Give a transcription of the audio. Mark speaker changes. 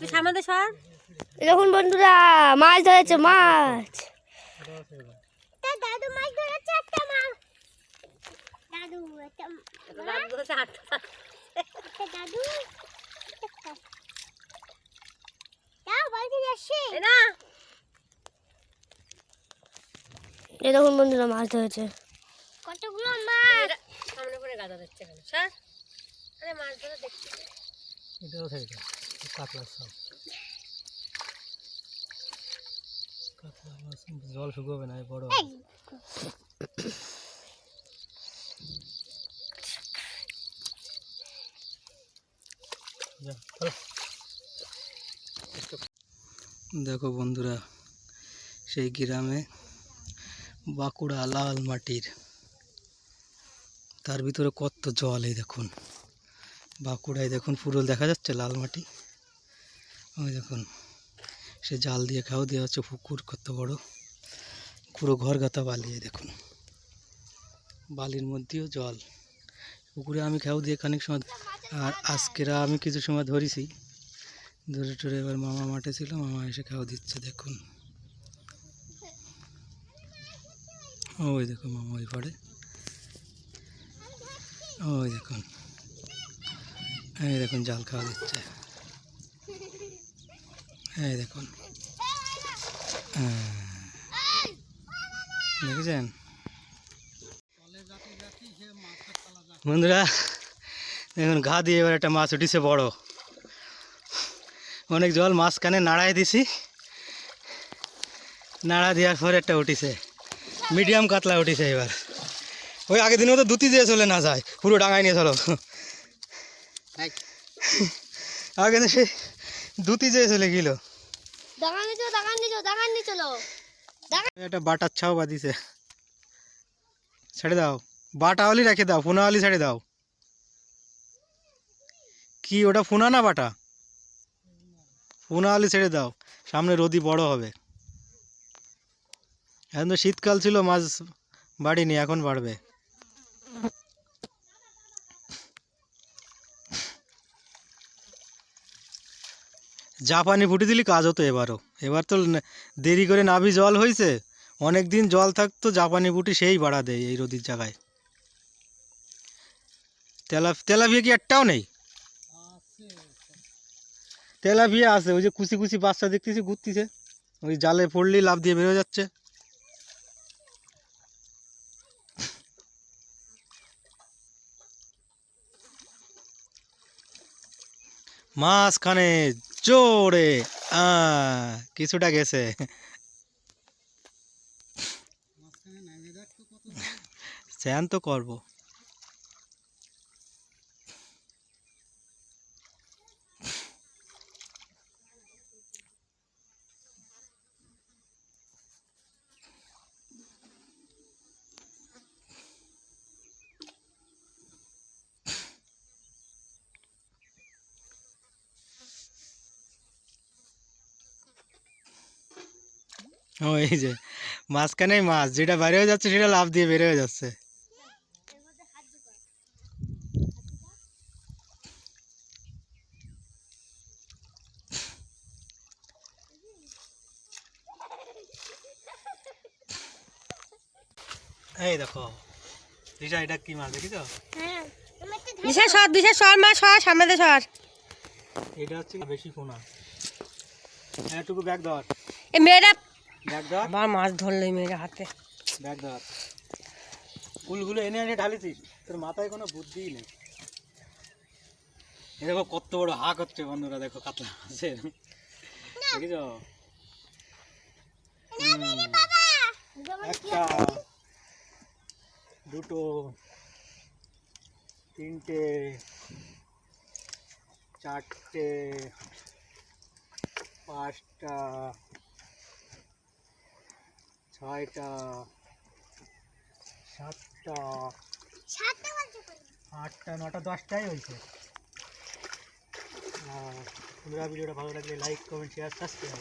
Speaker 1: তুই সামনে দে সর।
Speaker 2: দেখুন বন্ধুরা মাছ ধরেছে মাছ।
Speaker 3: দাদু মাছ ধরেছে একটা মাছ দাদু একটা
Speaker 1: দাদু ধরেছে আটটা
Speaker 3: দাদু
Speaker 1: এই
Speaker 2: দেখুন বন্ধুরা মাছ ধরেছে।
Speaker 3: কতগুলো মাছ
Speaker 1: সামনে করে গাদা দিচ্ছে কেন স্যার আরে মাছ ধরে দেখছি।
Speaker 4: এটাও জল শুকোবে না বড়। দেখো বন্ধুরা, সেই গ্রামে বাঁকুড়া লাল মাটির, তার ভিতরে কত জল এই দেখুন। বাঁকুড়ায় দেখুন পুরো দেখা যাচ্ছে লাল মাটি। ওই দেখুন, সে জাল দিয়ে খাও দেওয়া হচ্ছে, পুকুর কত বড়। পুরো ঘর গাতা বালি দেখুন। বালির মধ্যেও জল। পুকুরে আমি খাও দিয়ে খানিক সময় আর আজকেরা আমি কিছু সময় ধরেছি। ধরে টরে এবার মামা মাঠে ছিল, মামা এসে খাওয়া দিচ্ছে, দেখুন। ওই দেখুন মামা ওই পাড়ে। ওই দেখুন। এই দেখুন, জাল খাওয়া দিচ্ছে। এই দেখুন। দেখেছেন? বন্ধুরা দেখুন ঘা দিয়ে এবার একটা মাছ উঠেছে বড়। অনেক জল মাঝখানে নাড়াই দিছি। নাড়া দেওয়ার পর একটা উঠিছে। মিডিয়াম কাতলা উঠিছে এবার। ওই আগের দিনও তো দুটি দিয়ে চলে না যায়। পুরো ডাঙায় নিয়ে চলো। আগে সে দুটি দিয়ে চলে গেল।
Speaker 2: দাগান দিছো দাগান দিছো দাগান চলো
Speaker 4: একটা বাটার ছাও বাঁধিছে। ছেড়ে দাও। বাটা আলি রেখে দাও, ফোনা আলি ছেড়ে দাও। কি, ওটা ফোনা না বাটা? ফোনা আলি ছেড়ে দাও। সামনে রোদি বড় হবে। এখন তো শীতকাল ছিল, মাছ বাড়িনি, এখন বাড়বে। জাপানি ফুটি দিলি কাজ হতো এবারও। এবার তো দেরি করে নাভি জল হয়েছে অনেক দিন জল থাকতো, জাপানি ফুটি সেই বাড়া দেয় এই রোদির জায়গায়। তেলা তেলাপিয়া কি একটাও নেই? তেলাপিয়া আছে, ওই যে কুচি কুচি বাচ্চা দেখতেছি, ঘুরতেছে। ওই জালে পড়লেই লাভ দিয়ে বেরো যাচ্ছে। মাঝখানে জোরে। কিছুটা গেছে। স্যান তো করব। ও এই যে মাঝখানে মাছ যেটা বাইরে হয়ে যাচ্ছে সেটা লাভ দিয়ে বের হয়ে যাচ্ছে। এই দেখো দিশা এটা কি মাছ দেখিছ?
Speaker 3: হ্যাঁ
Speaker 1: দিশা সর দিশা সর মা সর সামনে সর।
Speaker 4: এটা হচ্ছে বেশি পোনা একটুকু ব্যাগ ধর।
Speaker 1: এ
Speaker 4: ধর
Speaker 1: আবার মাছ ধরলো এই হাতে।
Speaker 4: ব্যাগ ধর। ফুলগুলো এনে এনে ঢালিছিস তোর মাথায় কোনো বুদ্ধিই নেই। এ দেখো কত বড় হাক হচ্ছে বন্ধুরা দেখো কাতলা মাছের। দেখিছ? একটা দুটো তিনটে চারটে পাঁচটা ছয়টা সাতটা? আটটা নটা দশটাই হয়েছে তোমরা ভিডিওটা ভালো লাগলে লাইক কমেন্ট শেয়ার সাবস্ক্রাইব